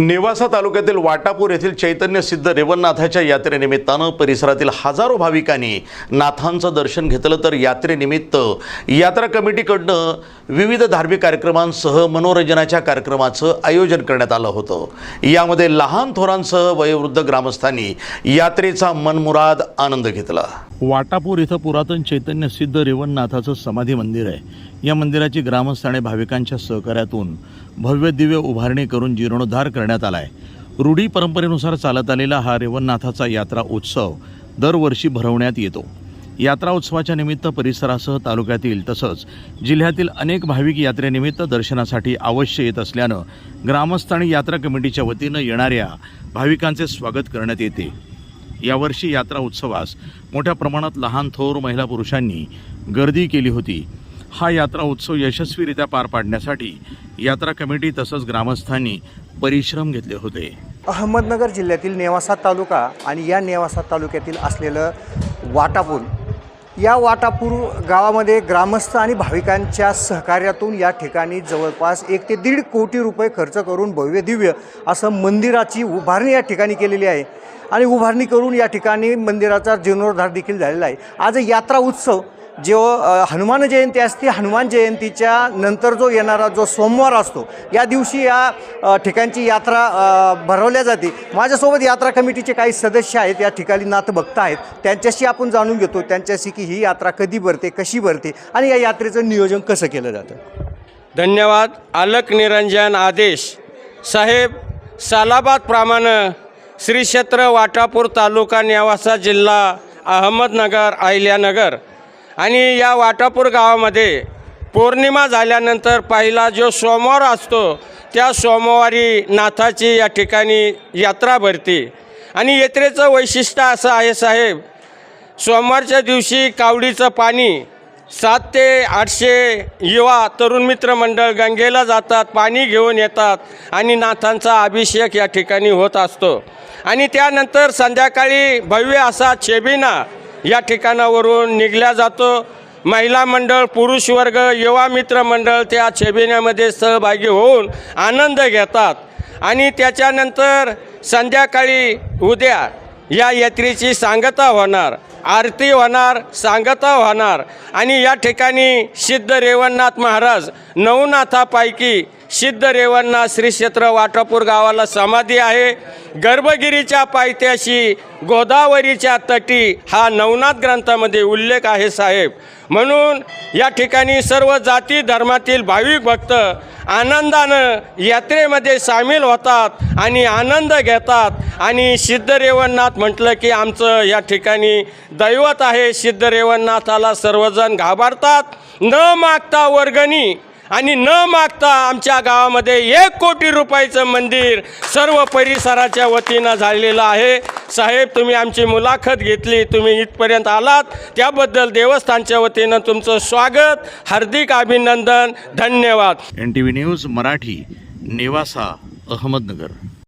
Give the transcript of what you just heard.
नेवासा तालुक्यातील वाटापूर येथील चैतन्य सिद्ध रेवणनाथाच्या यात्रेनिमित्तानं परिसरातील हजारो भाविकांनी नाथांचं दर्शन घेतलं. तर यात्रेनिमित्त यात्रा कमिटीकडनं विविध धार्मिक कार्यक्रमांसह मनोरंजनाच्या कार्यक्रमाचं आयोजन करण्यात आलं होतं. यामध्ये लहान थोरांसह वयोवृद्ध ग्रामस्थांनी यात्रेचा मनमुराद आनंद घेतला. वाटापूर इथं पुरातन चैतन्य सिद्ध रेवणनाथाचं समाधी मंदिर आहे. या मंदिराची ग्रामस्थ आणि भाविकांच्या सहकार्यातून भव्य दिव्य उभारणी करून जीर्णोद्धार करण्यात आला आहे रूढी परंपरेनुसार चालत आलेला हा रेवणनाथाचा यात्रा उत्सव दरवर्षी भरवण्यात येतो. यात्रा उत्सवाच्या निमित्त परिसरासह तालुक्यातील तसंच जिल्ह्यातील अनेक भाविक यात्रेनिमित्त दर्शनासाठी अवश्य येत असल्यानं ग्रामस्थ आणि यात्रा कमिटीच्या वतीनं येणाऱ्या भाविकांचे स्वागत करण्यात येते. यावर्षी यात्रा उत्सवास मोठ्या प्रमाणात लहान थोर महिला पुरुषांनी गर्दी केली होती. हा यात्रा उत्सव यशस्वीरित्या पार पाडण्यासाठी यात्रा कमिटी तसंच ग्रामस्थांनी परिश्रम घेतले होते. अहमदनगर जिल्ह्यातील नेवासा तालुका आणि या नेवासा तालुक्यातील असलेलं वाटापूर या वाटापूर गावामध्ये ग्रामस्थ आणि भाविकांच्या सहकार्यातून या ठिकाणी जवळपास एक ते दीड कोटी रुपये खर्च करून भव्य दिव्य असं मंदिराची उभारणी या ठिकाणी केलेली आहे. आणि उभारणी करून या ठिकाणी मंदिराचा जीर्णोद्धार देखील झालेला आहे. आज यात्रा उत्सव जो हनुमान जयंती असते हनुमान जयंतीच्या नंतर जो येणारा जो सोमवार असतो या दिवशी या ठिकाणची यात्रा भरवल्या जाते. माझ्यासोबत यात्रा कमिटीचे काही सदस्य आहेत या ठिकाणी नाथभक्त आहेत. त्यांच्याशी आपण जाणून घेतो त्यांच्याशी की ही यात्रा कधी भरते कशी भरते आणि या यात्रेचं नियोजन कसं केलं जातं? धन्यवाद. आलक निरंजन आदेश. साहेब सालाबादप्रमाणे श्री क्षेत्र वाटापूर तालुका नेवासा जिल्हा अहमदनगर अहिल्यानगर. आणि या वाटापूर गावामध्ये पौर्णिमा झाल्यानंतर पहिला जो सोमवार असतो त्या सोमवारी नाथाची या ठिकाणी यात्रा भरते. आणि यात्रेचं वैशिष्ट्य असं आहे साहेब सोमवारच्या दिवशी कावडीचं पाणी सात ते आठशे युवा तरुण मित्र मंडळ गंगेला जातात पाणी घेऊन येतात आणि नाथांचा अभिषेक या ठिकाणी होत असतो. आणि त्यानंतर संध्याकाळी भव्य असा छेबिना या ठिकाणावरून निघल्या जातो. महिला मंडळ पुरुष वर्ग युवा मित्र मंडळ त्या छेबिन्यामध्ये सहभागी होऊन आनंद घेतात. आणि त्याच्यानंतर संध्याकाळी उद्या या यात्रेची सांगता होणार. आरती होणार सांगता होणार. आणि या ठिकाणी सिद्ध रेवणनाथ महाराज नवनाथापैकी सिद्ध रेवण्णा श्री क्षेत्र वाटापूर गावाला समाधी आहे. गर्भगिरीच्या पायथ्याशी गोदावरीच्या तटी हा नवनाथ ग्रंथामध्ये उल्लेख आहे साहेब. म्हणून या ठिकाणी सर्व जाती धर्मातील भाविक भक्त आनंदानं यात्रेमध्ये सामील होतात आणि आनंद घेतात. आणि सिद्ध रेवणनाथ म्हटलं की आमचं या ठिकाणी दैवत आहे. सिद्ध रेवणनाथाला सर्वजण घाबरतात. न मागता वर्गणी आणि न मागता आमच्या गावामध्ये एक कोटी रुपयाचं मंदिर सर्व परिसराच्या वतीनं झालेलं आहे. साहेब तुम्ही आमची मुलाखत घेतली तुम्ही इथपर्यंत आलात. त्याबद्दल देवस्थानच्या वतीनं तुमचं स्वागत हार्दिक अभिनंदन धन्यवाद. N T V news Marathi Nevasa Ahmednagar.